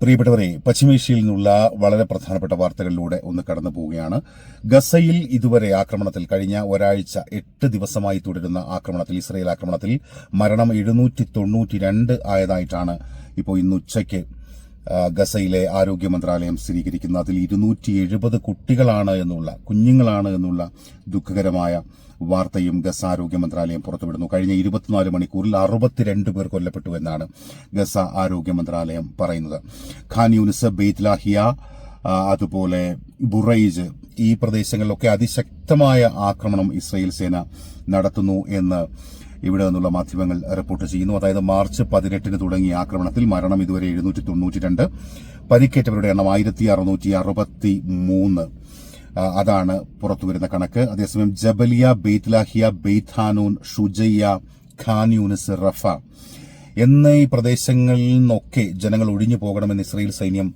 പ്രിയപ്പെട്ടവരെ പശ്ചിമേഷ്യയിൽ നിന്നുള്ള വളരെ പ്രധാനപ്പെട്ട വാർത്തകളിലൂടെ ഒന്ന് കടന്നു പോവുകയാണ്. ഗസയിൽ ഇതുവരെ ആക്രമണത്തിൽ കഴിഞ്ഞ ഒരാഴ്ച എട്ട് ദിവസമായി തുടരുന്ന ആക്രമണത്തിൽ ഇസ്രയേൽ ആക്രമണത്തിൽ മരണം എഴുന്നൂറ്റി തൊണ്ണൂറ്റി രണ്ട് ആയതായിട്ടാണ് ഇപ്പോൾ ഇന്ന് ഉച്ചയ്ക്ക് ഗസയിലെ ആരോഗ്യ മന്ത്രാലയം സ്ഥിരീകരിക്കുന്നത്. അതിൽ ഇരുന്നൂറ്റി എഴുപത് കുട്ടികളാണ് എന്നുള്ള കുഞ്ഞുങ്ങളാണ് എന്നുള്ള ദുഃഖകരമായ വാർത്തയും ഗസ ആരോഗ്യ മന്ത്രാലയം പുറത്തുവിടുന്നു. കഴിഞ്ഞ ഇരുപത്തിനാല് മണിക്കൂറിൽ അറുപത്തിരണ്ട് പേർ കൊല്ലപ്പെട്ടു എന്നാണ് ഗസ ആരോഗ്യ മന്ത്രാലയം പറയുന്നത്. ഖാൻ യൂനിസ് ബെയ്ത്ലാഹിയ അതുപോലെ ബുറൈജ് ഈ പ്രദേശങ്ങളിലൊക്കെ അതിശക്തമായ ആക്രമണം ഇസ്രയേൽ സേന നടത്തുന്നു എന്ന് ഇവിടെ നിന്നുള്ള മാധ്യമങ്ങൾ റിപ്പോർട്ട് ചെയ്യുന്നു. അതായത് മാർച്ച് പതിനെട്ടിന് തുടങ്ങിയ ആക്രമണത്തിൽ മരണം ഇതുവരെ എഴുന്നൂറ്റി തൊണ്ണൂറ്റി രണ്ട്. പരിക്കേറ്റവരുടെ എണ്ണം ആയിരത്തി അറുന്നൂറ്റി അറുപത്തി മൂന്ന്. ആ, പുറത്തു വരുന്ന കണക്ക്. അതേസമയം Jabalia Beit Lahia Beit Hanoun Shujaiya Khan Yunis Rafah. എന്നീ പ്രദേശങ്ങളിൽ നിന്നൊക്കെ ജനങ്ങൾ ഒഴിഞ്ഞു പോകണമെന്ന് ഇസ്രയേൽ സൈന്യം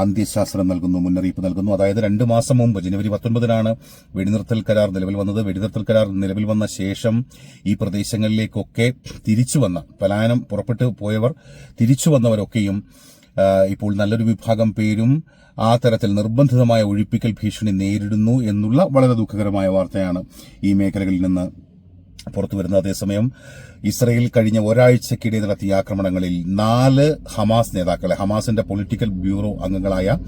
അന്ത്യശാസ്ത്രം നൽകുന്നു മുന്നറിയിപ്പ് നൽകുന്നു. അതായത് രണ്ട് മാസം മുമ്പ് ജനുവരി പത്തൊൻപതിനാണ് വെടിനിർത്തൽ കരാർ നിലവിൽ വന്നത്. വെടിനിർത്തൽ കരാർ നിലവിൽ വന്ന ശേഷം ഈ പ്രദേശങ്ങളിലേക്കൊക്കെ തിരിച്ചു വന്ന പലായനം പുറപ്പെട്ടു പോയവർ തിരിച്ചു വന്നവരൊക്കെയും ഇപ്പോൾ നല്ലൊരു വിഭാഗം പേരും ആ തരത്തിൽ നിർബന്ധിതമായ ഒഴിപ്പിക്കൽ ഭീഷണി നേരിടുന്നു എന്നുള്ള വളരെ ദുഃഖകരമായ വാർത്തയാണ് ഈ മേഖലകളിൽ നിന്ന് പുറത്തു വരുന്നത് അതേസമയം ഇസ്രയേൽ കഴിഞ്ഞ ഒരാഴ്ചക്കിടെ നടത്തിയ ആക്രമണങ്ങളിൽ നാല് ഹമാസ് നേതാക്കളെ ഹമാസിന്റെ പൊളിറ്റിക്കൽ ബ്യൂറോ അംഗങ്ങളായ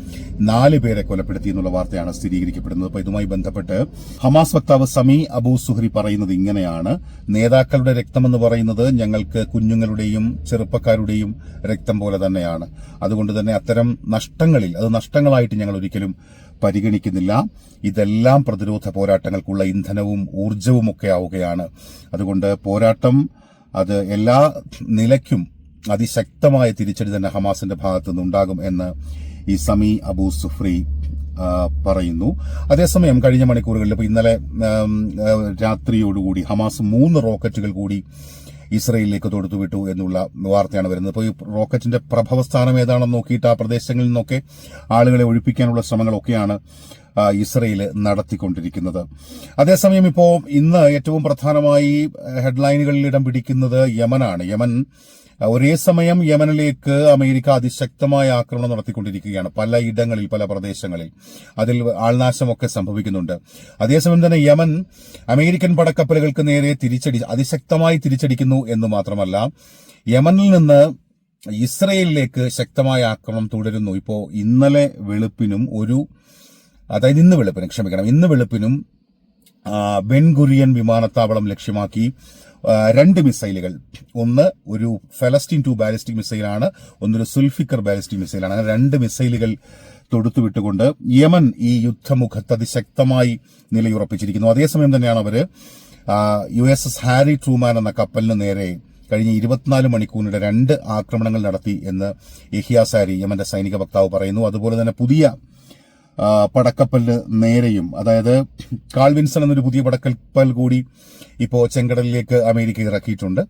നാല് പേരെ കൊലപ്പെടുത്തി എന്നുള്ള വാർത്തയാണ് സ്ഥിരീകരിക്കപ്പെടുന്നത്. അപ്പോൾ ഇതുമായി ബന്ധപ്പെട്ട് ഹമാസ് വക്താവ് സമി അബൂ സുഹ്രി പറയുന്നത് ഇങ്ങനെയാണ്. നേതാക്കളുടെ രക്തമെന്ന് പറയുന്നത് ഞങ്ങൾക്ക് കുഞ്ഞുങ്ങളുടെയും ചെറുപ്പക്കാരുടെയും രക്തം പോലെ തന്നെയാണ്. അതുകൊണ്ട് തന്നെ അത്തരം നഷ്ടങ്ങളിൽ അത് നഷ്ടങ്ങളായിട്ട് ഞങ്ങൾ ഒരിക്കലും പരിഗണിക്കുന്നില്ല. ഇതെല്ലാം പ്രതിരോധ പോരാട്ടങ്ങൾക്കുള്ള ഇന്ധനവും ഊർജവും ഒക്കെ ആവുകയാണ്. അതുകൊണ്ട് പോരാട്ടം അത് എല്ലാ നിലയ്ക്കും അതിശക്തമായ തിരിച്ചടി തന്നെ ഹമാസിന്റെ ഭാഗത്തു നിന്നുണ്ടാകും എന്ന് ഈ സമി അബൂ സുഫ്രി പറയുന്നു. അതേസമയം കഴിഞ്ഞ മണിക്കൂറുകളിൽ ഇപ്പോൾ ഇന്നലെ രാത്രിയോടുകൂടി ഹമാസ് മൂന്ന് റോക്കറ്റുകൾ കൂടി ഇസ്രയേലിലേക്ക് തൊടുത്തുവിട്ടു എന്നുള്ള വാർത്തയാണ് വരുന്നത്. ഇപ്പോൾ ഈ റോക്കറ്റിന്റെ പ്രഭവസ്ഥാനം ഏതാണെന്ന് നോക്കിയിട്ട് ആ പ്രദേശങ്ങളിൽ നിന്നൊക്കെ ആളുകളെ ഒഴിപ്പിക്കാനുള്ള ശ്രമങ്ങളൊക്കെയാണ് ഇസ്രയേൽ നടത്തിക്കൊണ്ടിരിക്കുന്നത്. അതേസമയം ഇപ്പോൾ ഇന്ന് ഏറ്റവും പ്രധാനമായി ഹെഡ്ലൈനുകളിൽ ഇടം പിടിക്കുന്നത് യമനാണ്. യമൻ ഒരേ സമയം യമനിലേക്ക് അമേരിക്ക അതിശക്തമായ ആക്രമണം നടത്തിക്കൊണ്ടിരിക്കുകയാണ് പല ഇടങ്ങളിൽ പല പ്രദേശങ്ങളിൽ. അതിൽ ആൾനാശമൊക്കെ സംഭവിക്കുന്നുണ്ട്. അതേസമയം തന്നെ യമൻ അമേരിക്കൻ പടക്കപ്പലുകൾക്ക് നേരെ തിരിച്ചടി അതിശക്തമായി തിരിച്ചടിക്കുന്നു എന്ന് മാത്രമല്ല യമനിൽ നിന്ന് ഇസ്രയേലിലേക്ക് ശക്തമായ ആക്രമണം തുടരുന്നു. ഇപ്പോൾ ഇന്നലെ വെളുപ്പിനും ഒരു അതായത് ഇന്ന് വെളുപ്പിനും ക്ഷമിക്കണം ഇന്ന് വെളുപ്പിനും ബെൻഗുറിയൻ വിമാനത്താവളം ലക്ഷ്യമാക്കി രണ്ട് മിസൈലുകൾ. ഒന്ന് ഒരു ഫലസ്തീൻ ടു ബാലിസ്റ്റിക് മിസൈലാണ് ഒന്നൊരു സുൽഫിക്കർ ബാലിസ്റ്റിക് മിസൈലാണ്. അങ്ങനെ രണ്ട് മിസൈലുകൾ തൊടുത്തുവിട്ടുകൊണ്ട് യമൻ ഈ യുദ്ധമുഖത്ത് അതിശക്തമായി നിലയുറപ്പിച്ചിരിക്കുന്നു. അതേസമയം തന്നെയാണ് അവർ U S S Harry Truman എന്ന കപ്പലിന് നേരെ കഴിഞ്ഞ ഇരുപത്തിനാല് മണിക്കൂറിനിടെ രണ്ട് ആക്രമണങ്ങൾ നടത്തി എന്ന് യഹിയാസാരി യമന്റെ സൈനിക വക്താവ് പറയുന്നു. അതുപോലെ തന്നെ പുതിയ ആ, പടക്കപ്പലിന് നേരെയും. അതായത് കാൾവിൻസൺ എന്നൊരു പുതിയ പടക്കപ്പൽ കൂടി ഇപ്പോൾ ചെങ്കടലിലേക്ക് അമേരിക്ക ഇറക്കിയിട്ടുണ്ട്.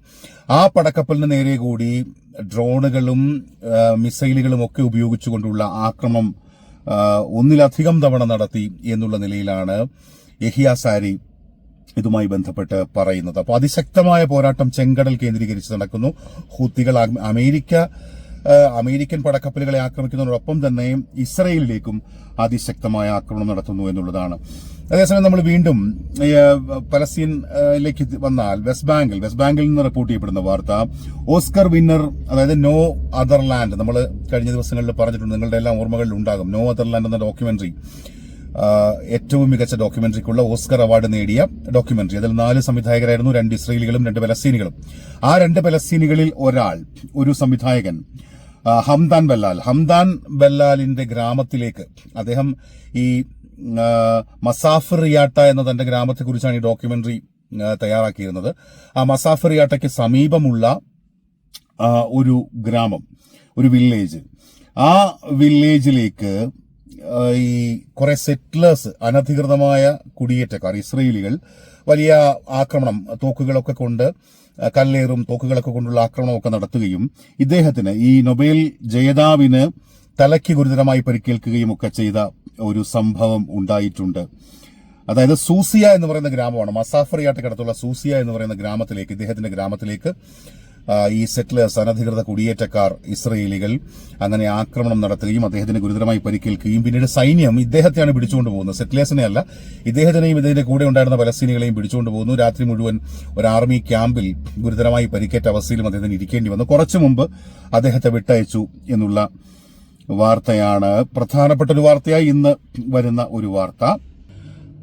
ആ പടക്കപ്പലിന് നേരെ കൂടി ഡ്രോണുകളും മിസൈലുകളും ഒക്കെ ഉപയോഗിച്ചുകൊണ്ടുള്ള ആക്രമണം ഒന്നിലധികം തവണ നടത്തി എന്നുള്ള നിലയിലാണ് യഹിയ സാരി ഇതുമായി ബന്ധപ്പെട്ട് പറയുന്നത്. അപ്പോൾ അതിശക്തമായ പോരാട്ടം ചെങ്കടൽ കേന്ദ്രീകരിച്ച് നടക്കുന്നു. ഹൂത്തികൾ അമേരിക്ക അമേരിക്കൻ പടക്കപ്പലുകളെ ആക്രമിക്കുന്നതിനോടൊപ്പം തന്നെ ഇസ്രയേലിലേക്കും അതിശക്തമായ ആക്രമണം നടത്തുന്നു എന്നുള്ളതാണ്. അതേസമയം നമ്മൾ വീണ്ടും പലസ്തീനിലേക്ക് വന്നാൽ വെസ്റ്റ് ബാങ്കിൽ വെസ്റ്റ് ബാങ്കിൽ നിന്ന് റിപ്പോർട്ട് ചെയ്യപ്പെടുന്ന വാർത്ത ഓസ്കർ വിന്നർ അതായത് നോ അതർ ലാൻഡ് നമ്മൾ കഴിഞ്ഞ ദിവസങ്ങളിൽ പറഞ്ഞിട്ടുണ്ട് നിങ്ങളുടെ എല്ലാം ഓർമ്മകളിൽ ഉണ്ടാകും. നോ അതർ ലാൻഡ് എന്ന ഡോക്യുമെന്ററി ഏറ്റവും മികച്ച ഡോക്യുമെന്ററിക്കുള്ള ഓസ്കർ അവാർഡ് നേടിയ ഡോക്യുമെന്ററി. അതിൽ നാല് സംവിധായകരായിരുന്നു രണ്ട് ഇസ്രയേലികളും രണ്ട് പലസ്തീനികളും. ആ രണ്ട് പലസ്തീനികളിൽ ഒരാൾ ഒരു സംവിധായകൻ ഹംദാൻ ബല്ലാൽ. ഹംദാൻ ബല്ലാലിന്റെ ഗ്രാമത്തിലേക്ക് അദ്ദേഹം ഈ മസാഫർ റിയാട്ട എന്ന തന്റെ ഗ്രാമത്തെക്കുറിച്ചാണ് ഈ ഡോക്യുമെന്ററി തയ്യാറാക്കിയിരുന്നത്. ആ മസാഫർ റിയാട്ടയ്ക്ക് സമീപമുള്ള ഒരു ഗ്രാമം ഒരു വില്ലേജ്. ആ വില്ലേജിലേക്ക് ഈ കുറെ സെറ്റിലേഴ്സ് അനധികൃതമായ കുടിയേറ്റക്കാർ ഇസ്രയേലികൾ വലിയ ആക്രമണം തോക്കുകളൊക്കെ കൊണ്ട് കല്ലേറും തോക്കുകളൊക്കെ കൊണ്ടുള്ള ആക്രമണമൊക്കെ നടത്തുകയും ഇദ്ദേഹത്തിന് ഈ നൊബേൽ ജേതാവിന് തലയ്ക്ക് ഗുരുതരമായി പരിക്കേൽക്കുകയും ഒക്കെ ചെയ്ത ഒരു സംഭവം ഉണ്ടായിട്ടുണ്ട്. അതായത് സൂസിയ എന്ന് പറയുന്ന ഗ്രാമമാണ്. മസാഫറിയാട്ടക്കടുത്തുള്ള സൂസിയ എന്ന് പറയുന്ന ഗ്രാമത്തിലേക്ക് ഇദ്ദേഹത്തിന്റെ ഗ്രാമത്തിലേക്ക് ഈ സെറ്റിലേഴ്സ് അനധികൃത കുടിയേറ്റക്കാർ ഇസ്രയേലികൾ അങ്ങനെ ആക്രമണം നടത്തുകയും അദ്ദേഹത്തിന് ഗുരുതരമായി പരിക്കേൽക്കുകയും. പിന്നീട് സൈന്യം ഇദ്ദേഹത്തെയാണ് പിടിച്ചുകൊണ്ട് പോകുന്നത്. സെറ്റിലേഴ്സിനെ അല്ല ഇദ്ദേഹത്തിനെയും ഇദ്ദേഹത്തിന്റെ കൂടെ ഉണ്ടായിരുന്ന പലസ്തീനികളെയും പിടിച്ചുകൊണ്ട് പോകുന്നു. രാത്രി മുഴുവൻ ഒരു ആർമി ക്യാമ്പിൽ ഗുരുതരമായി പരിക്കേറ്റ അവസ്ഥയിലും അദ്ദേഹത്തിന് ഇരിക്കേണ്ടി വന്നു. കുറച്ചു മുമ്പ് അദ്ദേഹത്തെ വിട്ടയച്ചു എന്നുള്ള വാർത്തയാണ്. പ്രധാനപ്പെട്ട ഒരു വാർത്തയായി ഇന്ന് വരുന്ന ഒരു വാർത്ത.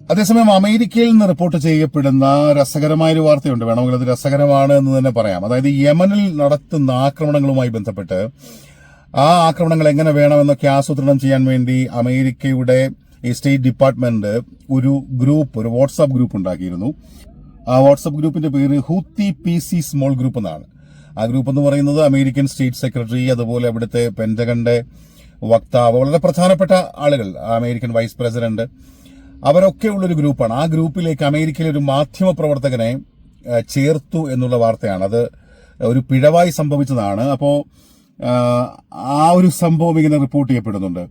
അതേസമയം അമേരിക്കയിൽ നിന്ന് റിപ്പോർട്ട് ചെയ്യപ്പെടുന്ന രസകരമായ ഒരു വാർത്തയുണ്ട്. വേണമെങ്കിൽ അത് രസകരമാണ് എന്ന് തന്നെ പറയാം. അതായത് യമനിൽ നടത്തുന്ന ആക്രമണങ്ങളുമായി ബന്ധപ്പെട്ട് ആ ആക്രമണങ്ങൾ എങ്ങനെ വേണമെന്നൊക്കെ ആസൂത്രണം ചെയ്യാൻ വേണ്ടി അമേരിക്കയുടെ ഈ സ്റ്റേറ്റ് ഡിപ്പാർട്ട്മെന്റ് ഒരു ഗ്രൂപ്പ് ഒരു വാട്സാപ്പ് ഗ്രൂപ്പ് ഉണ്ടാക്കിയിരുന്നു. ആ വാട്സാപ്പ് ഗ്രൂപ്പിന്റെ പേര് Houthi P C small group എന്നാണ്. ആ ഗ്രൂപ്പ് എന്ന് പറയുന്നത് അമേരിക്കൻ സ്റ്റേറ്റ് സെക്രട്ടറി അതുപോലെ അവിടുത്തെ പെന്റഗന്റെ വക്താവ് വളരെ പ്രധാനപ്പെട്ട ആളുകൾ അമേരിക്കൻ വൈസ് പ്രസിഡന്റ് അവരൊക്കെ ഉള്ളൊരു ഗ്രൂപ്പാണ്. ആ ഗ്രൂപ്പിലേക്ക് അമേരിക്കയിലെ ഒരു മാധ്യമ പ്രവർത്തകനെ ചേർത്തു എന്നുള്ള വാർത്തയാണ്. അത് ഒരു പിഴവായി സംഭവിച്ചതാണ്. അപ്പോൾ ആ ഒരു സംഭവം ഇങ്ങനെ റിപ്പോർട്ട് ചെയ്യപ്പെടുന്നുണ്ട്.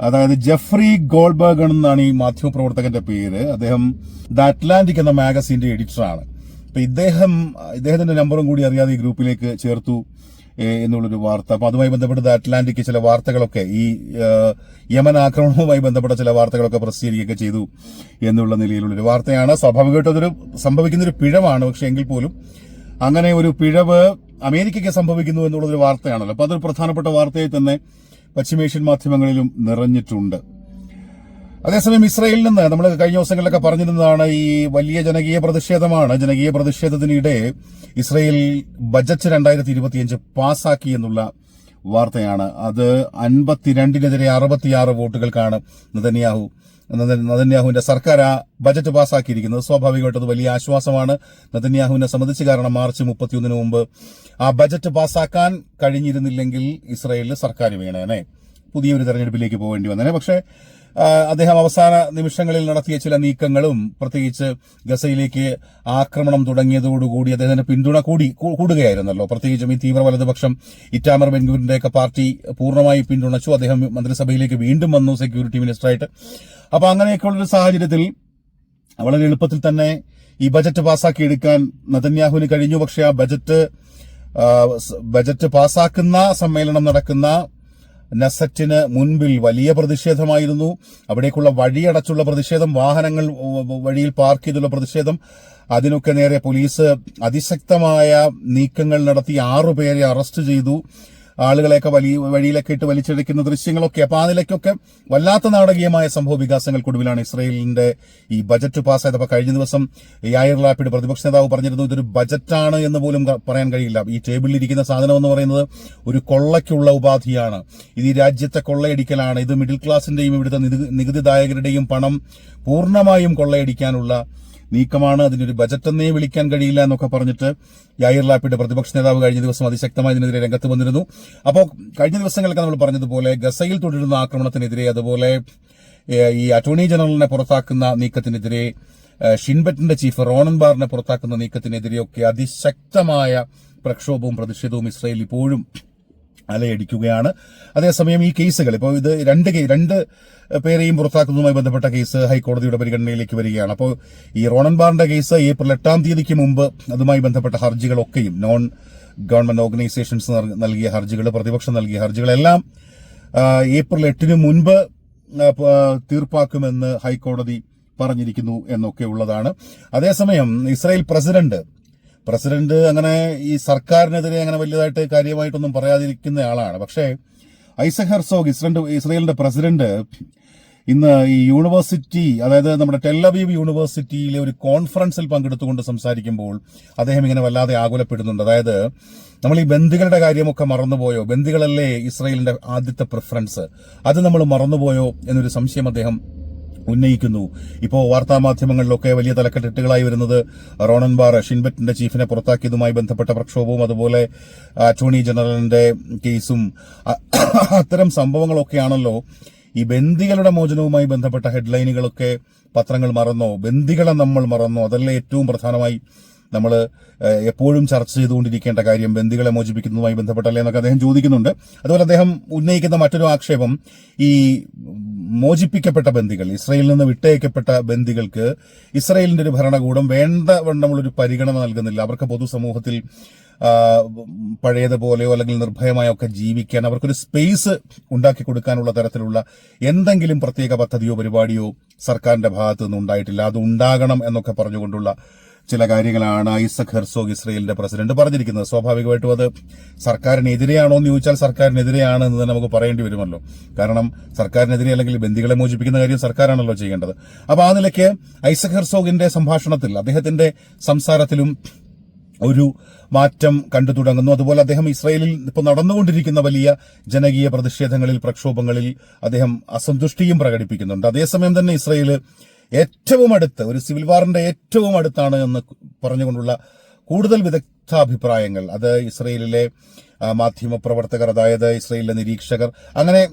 അതായത് ജെഫ്രി ഗോൾബർഗ് എന്നാണ് ഈ മാധ്യമപ്രവർത്തകന്റെ പേര്. അദ്ദേഹം ദ അറ്റ്ലാന്റിക് എന്ന മാഗസിന്റെ എഡിറ്ററാണ്. അപ്പൊ ഇദ്ദേഹം ഇദ്ദേഹത്തിന്റെ നമ്പറും കൂടി അറിയാതെ ഈ ഗ്രൂപ്പിലേക്ക് ചേർത്തു. എന്നുള്ളൊരു വാർത്ത. അപ്പൊ അതുമായി ബന്ധപ്പെട്ട് അറ്റ്ലാന്റിക് ചില വാർത്തകളൊക്കെ ഈ യമൻ ആക്രമണവുമായി ബന്ധപ്പെട്ട ചില വാർത്തകളൊക്കെ പ്രസിദ്ധീകരിക്കുകയൊക്കെ ചെയ്തു എന്നുള്ള നിലയിലുള്ളൊരു വാർത്തയാണ്. സ്വാഭാവികമായിട്ടും അതൊരു സംഭവിക്കുന്ന ഒരു പിഴവാണ്. പക്ഷെ എങ്കിൽ പോലും അങ്ങനെ ഒരു പിഴവ് അമേരിക്കയ്ക്ക് സംഭവിക്കുന്നു എന്നുള്ളൊരു വാർത്തയാണല്ലോ. അപ്പൊ അതൊരു പ്രധാനപ്പെട്ട വാർത്തയായി തന്നെ പശ്ചിമേഷ്യൻ മാധ്യമങ്ങളിലും നിറഞ്ഞിട്ടുണ്ട്. അതേസമയം ഇസ്രയേലിൽ നിന്ന് നമ്മൾ കഴിഞ്ഞ ദിവസങ്ങളിലൊക്കെ പറഞ്ഞിരുന്നതാണ് ഈ വലിയ ജനകീയ പ്രതിഷേധമാണ്. ജനകീയ പ്രതിഷേധത്തിനിടെ ഇസ്രയേൽ ബജറ്റ് രണ്ടായിരത്തി ഇരുപത്തിയഞ്ച് പാസാക്കി എന്നുള്ള വാർത്തയാണ്. അത് അൻപത്തിരണ്ടിനെതിരെ അറുപത്തിയാറ് വോട്ടുകൾക്കാണ് നദന്യാഹു നദന്യാഹുവിന്റെ സർക്കാർ ആ ബജറ്റ് പാസ്സാക്കിയിരിക്കുന്നത് സ്വാഭാവികമായിട്ടും അത് വലിയ ആശ്വാസമാണ്. നദന്യാഹുവിനെ സംബന്ധിച്ച് കാരണം മാർച്ച് മുപ്പത്തിയൊന്നിന് മുമ്പ് ആ ബജറ്റ് പാസ്സാക്കാൻ കഴിഞ്ഞിരുന്നില്ലെങ്കിൽ ഇസ്രയേലിൽ സർക്കാർ വീണേനെ. പുതിയൊരു തെരഞ്ഞെടുപ്പിലേക്ക് പോകേണ്ടി വന്നേനെ. പക്ഷേ അദ്ദേഹം അവസാന നിമിഷങ്ങളിൽ നടത്തിയ ചില നീക്കങ്ങളും പ്രത്യേകിച്ച് ഗസയിലേക്ക് ആക്രമണം തുടങ്ങിയതോടുകൂടി അദ്ദേഹത്തിന്റെ പിന്തുണ കൂടി കൂടുകയായിരുന്നല്ലോ. പ്രത്യേകിച്ചും ഈ തീവ്ര വലതുപക്ഷം ഇറ്റാമർ ബെൻഗൂരിന്റെയൊക്കെ പാർട്ടി പൂർണമായി പിന്തുണച്ചു. അദ്ദേഹം മന്ത്രിസഭയിലേക്ക് വീണ്ടും വന്നു സെക്യൂരിറ്റി മിനിസ്റ്ററായിട്ട്. അപ്പൊ അങ്ങനെയൊക്കെയുള്ളൊരു സാഹചര്യത്തിൽ വളരെ എളുപ്പത്തിൽ തന്നെ ഈ ബജറ്റ് പാസ്സാക്കി എടുക്കാൻ നതന്യാഹുവിന് കഴിഞ്ഞു. പക്ഷേ ആ ബജറ്റ് ബജറ്റ് പാസ്സാക്കുന്ന സമ്മേളനം നടക്കുന്ന നസറ്റിന് മുൻപിൽ വലിയ പ്രതിഷേധമായിരുന്നു. അവിടേക്കുള്ള വഴിയടച്ചുള്ള പ്രതിഷേധം വാഹനങ്ങൾ വഴിയിൽ പാർക്ക് ചെയ്തുള്ള പ്രതിഷേധം. അതിനൊക്കെ നേരെ പോലീസ് അതിശക്തമായ നീക്കങ്ങൾ നടത്തി ആറുപേരെ അറസ്റ്റ് ചെയ്തു. ആളുകളെയൊക്കെ വലിയ വഴിയിലൊക്കെ ഇട്ട് വലിച്ചെടുക്കുന്ന ദൃശ്യങ്ങളൊക്കെ അപ്പോൾ ആ നിലയ്ക്കൊക്കെ വല്ലാത്ത നാടകീയമായ സംഭവ വികാസങ്ങൾക്കൊടുവിലാണ് ഇസ്രയേലിന്റെ ഈ ബജറ്റ് പാസ്സായത് അപ്പോൾ കഴിഞ്ഞ ദിവസം യായർ ലാപ്പിഡ് പ്രതിപക്ഷ നേതാവ് പറഞ്ഞിരുന്നു ഇതൊരു ബജറ്റാണ് എന്ന് പോലും പറയാൻ കഴിയില്ല. ഈ ടേബിളിൽ ഇരിക്കുന്ന സാധനം എന്ന് പറയുന്നത് ഒരു കൊള്ളയ്ക്കുള്ള ഉപാധിയാണ്. ഇത് ഈ രാജ്യത്തെ കൊള്ളയടിക്കലാണ്. ഇത് മിഡിൽ ക്ലാസിന്റെയും ഇവിടുത്തെ നികുതി- നികുതിദായകരുടെയും പണം പൂർണമായും കൊള്ളയടിക്കാനുള്ള നീക്കമാണ്. അതിനൊരു ബജറ്റെന്നേ വിളിക്കാൻ കഴിയില്ല എന്നൊക്കെ പറഞ്ഞിട്ട് യായിർ ലാപ്പിയുടെ പ്രതിപക്ഷ നേതാവ് കഴിഞ്ഞ ദിവസം അതിശക്തമായി ഇതിനെതിരെ രംഗത്ത് വന്നിരുന്നു. അപ്പോൾ കഴിഞ്ഞ ദിവസങ്ങളൊക്കെ നമ്മൾ പറഞ്ഞതുപോലെ ഗസയിൽ തുടരുന്ന ആക്രമണത്തിനെതിരെ അതുപോലെ ഈ അറ്റോർണി ജനറലിനെ പുറത്താക്കുന്ന നീക്കത്തിനെതിരെ ഷിൻബറ്റിന്റെ ചീഫ് റോണൻ ബാറിനെ പുറത്താക്കുന്ന നീക്കത്തിനെതിരെയൊക്കെ അതിശക്തമായ പ്രക്ഷോഭവും പ്രതിഷേധവും ഇസ്രയേൽ ഇപ്പോഴും അലയടിക്കുകയാണ്. അതേസമയം ഈ കേസുകൾ ഇപ്പോൾ ഇത് രണ്ട് രണ്ട് പേരെയും പുറത്താക്കുന്നതുമായി ബന്ധപ്പെട്ട കേസ് ഹൈക്കോടതിയുടെ പരിഗണനയിലേക്ക് വരികയാണ്. അപ്പോൾ ഈ റോണൻ ബാറിന്റെ കേസ് ഏപ്രിൽ എട്ടാം തീയതിക്ക് മുമ്പ് അതുമായി ബന്ധപ്പെട്ട ഹർജികളൊക്കെയും നോൺ ഗവൺമെന്റ് ഓർഗനൈസേഷൻസ് നൽ- നൽകിയ ഹർജികൾ പ്രതിപക്ഷം നൽകിയ ഹർജികളെല്ലാം ഏപ്രിൽ എട്ടിന് മുൻപ് തീർപ്പാക്കുമെന്ന് ഹൈക്കോടതി പറഞ്ഞിരിക്കുന്നു എന്നൊക്കെ ഉള്ളതാണ്. അതേസമയം ഇസ്രായേൽ പ്രസിഡന്റ് പ്രസിഡന്റ് അങ്ങനെ ഈ സർക്കാരിനെതിരെ അങ്ങനെ വലിയതായിട്ട് കാര്യമായിട്ടൊന്നും പറയാതിരിക്കുന്ന ആളാണ്. പക്ഷേ ഐസക് ഹെർസോഗ് ഇസ്രണ്ട് ഇസ്രയേലിന്റെ പ്രസിഡന്റ് ഇന്ന് ഈ യൂണിവേഴ്സിറ്റി അതായത് നമ്മുടെ ടെല്ലബീബ് യൂണിവേഴ്സിറ്റിയിലെ ഒരു കോൺഫറൻസിൽ പങ്കെടുത്തുകൊണ്ട് സംസാരിക്കുമ്പോൾ അദ്ദേഹം ഇങ്ങനെ വല്ലാതെ ആകുലപ്പെടുന്നുണ്ട്. അതായത് നമ്മൾ ഈ ബന്ദികളുടെ കാര്യമൊക്കെ മറന്നുപോയോ? ബന്ദികളല്ലേ ഇസ്രയേലിന്റെ ആദ്യത്തെ പ്രിഫറൻസ് അത് നമ്മൾ മറന്നുപോയോ എന്നൊരു സംശയം അദ്ദേഹം ഉന്നയിക്കുന്നു. ഇപ്പോൾ വാർത്താ മാധ്യമങ്ങളിലൊക്കെ വലിയ തലക്കെട്ടുകളായി വരുന്നത് റോണൻ ബാർ ഷിൻബറ്റിന്റെ ചീഫിനെ പുറത്താക്കിയതുമായി ബന്ധപ്പെട്ട പ്രക്ഷോഭവും അതുപോലെ അറ്റോർണി ജനറലിന്റെ കേസും അത്തരം സംഭവങ്ങളൊക്കെയാണല്ലോ ഈ ബന്ദികളുടെ മോചനവുമായി ബന്ധപ്പെട്ട ഹെഡ്ലൈനുകളൊക്കെ പത്രങ്ങൾ മറന്നോ ബന്ദികളെ നമ്മൾ മറന്നോ അതല്ലേ ഏറ്റവും പ്രധാനമായി നമ്മൾ എപ്പോഴും ചർച്ച ചെയ്തുകൊണ്ടിരിക്കേണ്ട കാര്യം ബന്ദികളെ മോചിപ്പിക്കുന്നതുമായി ബന്ധപ്പെട്ടല്ലേ എന്നൊക്കെ അദ്ദേഹം ചോദിക്കുന്നുണ്ട്. അതുപോലെ അദ്ദേഹം ഉന്നയിക്കുന്ന മറ്റൊരു ആക്ഷേപം ഈ മോചിപ്പിക്കപ്പെട്ട ബന്ദികൾ ഇസ്രയേലിൽ നിന്ന് വിട്ടയക്കപ്പെട്ട ബന്ദികൾക്ക് ഇസ്രയേലിന്റെ ഒരു ഭരണകൂടം വേണ്ട വണ്ണമുള്ളൊരു പരിഗണന നൽകുന്നില്ല. അവർക്ക് പൊതുസമൂഹത്തിൽ പഴയതുപോലെയോ അല്ലെങ്കിൽ നിർഭയമായോ ഒക്കെ ജീവിക്കാൻ അവർക്കൊരു സ്പേസ് ഉണ്ടാക്കി കൊടുക്കാനുള്ള തരത്തിലുള്ള എന്തെങ്കിലും പ്രത്യേക പദ്ധതിയോ പരിപാടിയോ സർക്കാരിന്റെ ഭാഗത്തു നിന്ന് ഉണ്ടായിട്ടില്ല അത് ഉണ്ടാകണം എന്നൊക്കെ പറഞ്ഞുകൊണ്ടുള്ള ചില കാര്യങ്ങളാണ് ഐസക് ഹെർസോഗ് ഇസ്രയേലിന്റെ പ്രസിഡന്റ് പറഞ്ഞിരിക്കുന്നത്. സ്വാഭാവികമായിട്ടും അത് സർക്കാരിനെതിരെയാണോ എന്ന് ചോദിച്ചാൽ സർക്കാരിനെതിരെയാണ് എന്ന് തന്നെ നമുക്ക് പറയേണ്ടി വരുമല്ലോ. കാരണം സർക്കാരിനെതിരെ അല്ലെങ്കിൽ ബന്ദികളെ മോചിപ്പിക്കുന്ന കാര്യം സർക്കാരാണല്ലോ ചെയ്യേണ്ടത്. അപ്പോൾ ആ നിലയ്ക്ക് ഐസക് ഹെർസോഗിന്റെ സംഭാഷണത്തിൽ അദ്ദേഹത്തിന്റെ സംസാരത്തിലും ഒരു മാറ്റം കണ്ടു തുടങ്ങുന്നു. അതുപോലെ അദ്ദേഹം ഇസ്രയേലിൽ ഇപ്പോൾ നടന്നുകൊണ്ടിരിക്കുന്ന വലിയ ജനകീയ പ്രതിഷേധങ്ങളിൽ പ്രക്ഷോഭങ്ങളിൽ അദ്ദേഹം അസന്തുഷ്ടിയും പ്രകടിപ്പിക്കുന്നുണ്ട്. അതേസമയം തന്നെ ഇസ്രായേൽ ഏറ്റവും അടുത്ത് ഒരു സിവിൽ വാറിന്റെ ഏറ്റവും അടുത്താണ് എന്ന് പറഞ്ഞുകൊണ്ടുള്ള കൂടുതൽ വിദഗ്ധാഭിപ്രായങ്ങൾ. അത് ഇസ്രയേലിലെ മാധ്യമപ്രവർത്തകർ അതായത് ഇസ്രയേലിലെ നിരീക്ഷകർ അങ്ങനെ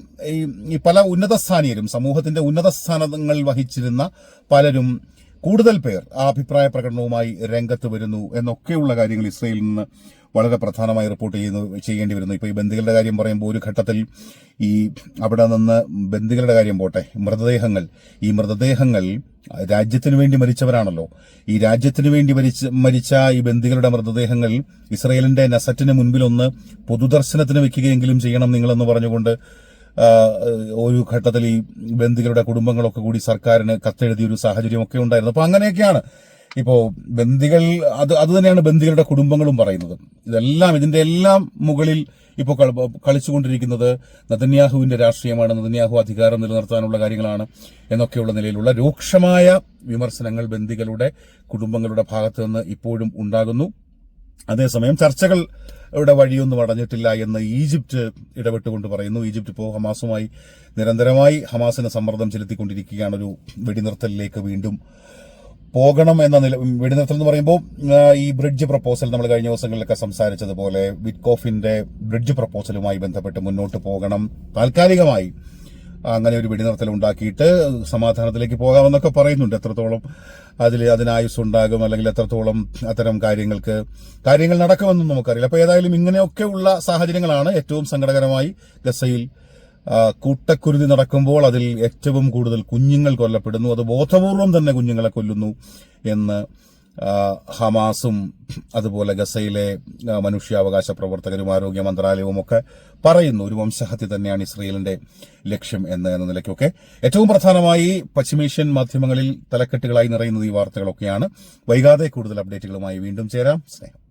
ഈ പല ഉന്നതസ്ഥാനീയരും സമൂഹത്തിന്റെ ഉന്നത സ്ഥാനങ്ങൾ വഹിച്ചിരുന്ന പലരും കൂടുതൽ പേർ ആ അഭിപ്രായ പ്രകടനവുമായി രംഗത്ത് വരുന്നു എന്നൊക്കെയുള്ള കാര്യങ്ങൾ ഇസ്രയേലിൽ നിന്ന് വളരെ പ്രധാനമായി റിപ്പോർട്ട് ചെയ്യുന്നു ചെയ്യേണ്ടി വരുന്നു ഇപ്പോൾ ഈ ബന്ദികളുടെ കാര്യം പറയുമ്പോൾ ഒരു ഘട്ടത്തിൽ ഈ അവിടെ നിന്ന് ബന്ദികളുടെ കാര്യം പോട്ടെ മൃതദേഹങ്ങൾ. ഈ മൃതദേഹങ്ങൾ രാജ്യത്തിന് വേണ്ടി മരിച്ചവരാണല്ലോ. ഈ രാജ്യത്തിന് വേണ്ടി മരിച്ച മരിച്ച ഈ ബന്ദികളുടെ മൃതദേഹങ്ങൾ ഇസ്രയേലിന്റെ നെസറ്റിന് മുൻപിലൊന്ന് പൊതുദർശനത്തിന് വെക്കുകയെങ്കിലും ചെയ്യണം നിങ്ങളെന്ന് പറഞ്ഞുകൊണ്ട് ഒരു ഘട്ടത്തിൽ ഈ ബന്ദികളുടെ കുടുംബങ്ങളൊക്കെ കൂടി സർക്കാരിന് കത്തെഴുതിയ ഒരു സാഹചര്യമൊക്കെ ഉണ്ടായിരുന്നു. അപ്പൊ അങ്ങനെയൊക്കെയാണ് ഇപ്പോ ബന്ദികൾ അത് അത് തന്നെയാണ് ബന്ദികളുടെ കുടുംബങ്ങളും പറയുന്നത്. ഇതെല്ലാം ഇതിന്റെ എല്ലാം മുകളിൽ ഇപ്പോൾ കളിച്ചുകൊണ്ടിരിക്കുന്നത് നദന്യാഹുവിന്റെ രാഷ്ട്രീയമാണ് നദന്യാഹു അധികാരം നിലനിർത്താനുള്ള കാര്യങ്ങളാണ് എന്നൊക്കെയുള്ള നിലയിലുള്ള രൂക്ഷമായ വിമർശനങ്ങൾ ബന്ദികളുടെ കുടുംബങ്ങളുടെ ഭാഗത്തു നിന്ന് ഇപ്പോഴും ഉണ്ടാകുന്നു. അതേസമയം ചർച്ചകൾ ഇവിടെ വഴിയൊന്നും അടഞ്ഞിട്ടില്ല എന്ന് ഈജിപ്റ്റ് ഇടപെട്ടുകൊണ്ട് പറയുന്നു. ഈജിപ്റ്റ് ഇപ്പോൾ ഹമാസുമായി നിരന്തരമായി ഹമാസിന് സമ്മർദ്ദം ചെലുത്തിക്കൊണ്ടിരിക്കുകയാണ്. ഒരു വെടിനിർത്തലിലേക്ക് വീണ്ടും പോകണം എന്ന നില വെടിനിർത്തൽ എന്ന് പറയുമ്പോൾ ഈ ബ്രിഡ്ജ് പ്രപ്പോസൽ നമ്മൾ കഴിഞ്ഞ ദിവസങ്ങളിലൊക്കെ സംസാരിച്ചതുപോലെ വിറ്റ്കോഫിന്റെ ബ്രിഡ്ജ് പ്രപ്പോസലുമായി ബന്ധപ്പെട്ട് മുന്നോട്ട് പോകണം. താൽക്കാലികമായി അങ്ങനെ ഒരു വെടിനിർത്തൽ ഉണ്ടാക്കിയിട്ട് സമാധാനത്തിലേക്ക് പോകാമെന്നൊക്കെ പറയുന്നുണ്ട്. എത്രത്തോളം അതിൽ അതിന് ആയുസ് ഉണ്ടാകും അല്ലെങ്കിൽ എത്രത്തോളം അത്തരം കാര്യങ്ങൾക്ക് കാര്യങ്ങൾ നടക്കുമെന്നും നമുക്കറിയില്ല. അപ്പോൾ ഏതായാലും ഇങ്ങനെയൊക്കെയുള്ള സാഹചര്യങ്ങളാണ് ഏറ്റവും സങ്കടകരമായി ഗസയിൽ കൂട്ടക്കുരുതി നടക്കുമ്പോൾ അതിൽ ഏറ്റവും കൂടുതൽ കുഞ്ഞുങ്ങൾ കൊല്ലപ്പെടുന്നു. അത് ബോധപൂർവം തന്നെ കുഞ്ഞുങ്ങളെ കൊല്ലുന്നു എന്ന് ഹമാസും അതുപോലെ ഗസയിലെ മനുഷ്യാവകാശ പ്രവർത്തകരും ആരോഗ്യ മന്ത്രാലയവും ഒക്കെ പറയുന്നു. ഒരു വംശഹത്യ തന്നെയാണ് ഇസ്രയേലിന്റെ ലക്ഷ്യം എന്ന് എന്ന നിലയ്ക്കൊക്കെ. ഏറ്റവും പ്രധാനമായി പശ്ചിമേഷ്യൻ മാധ്യമങ്ങളിൽ തലക്കെട്ടുകളായി നിറയുന്നത് ഈ വാർത്തകളൊക്കെയാണ്. വൈകാതെ കൂടുതൽ അപ്ഡേറ്റുകളുമായി വീണ്ടും ചേരാം. സ്നേഹം.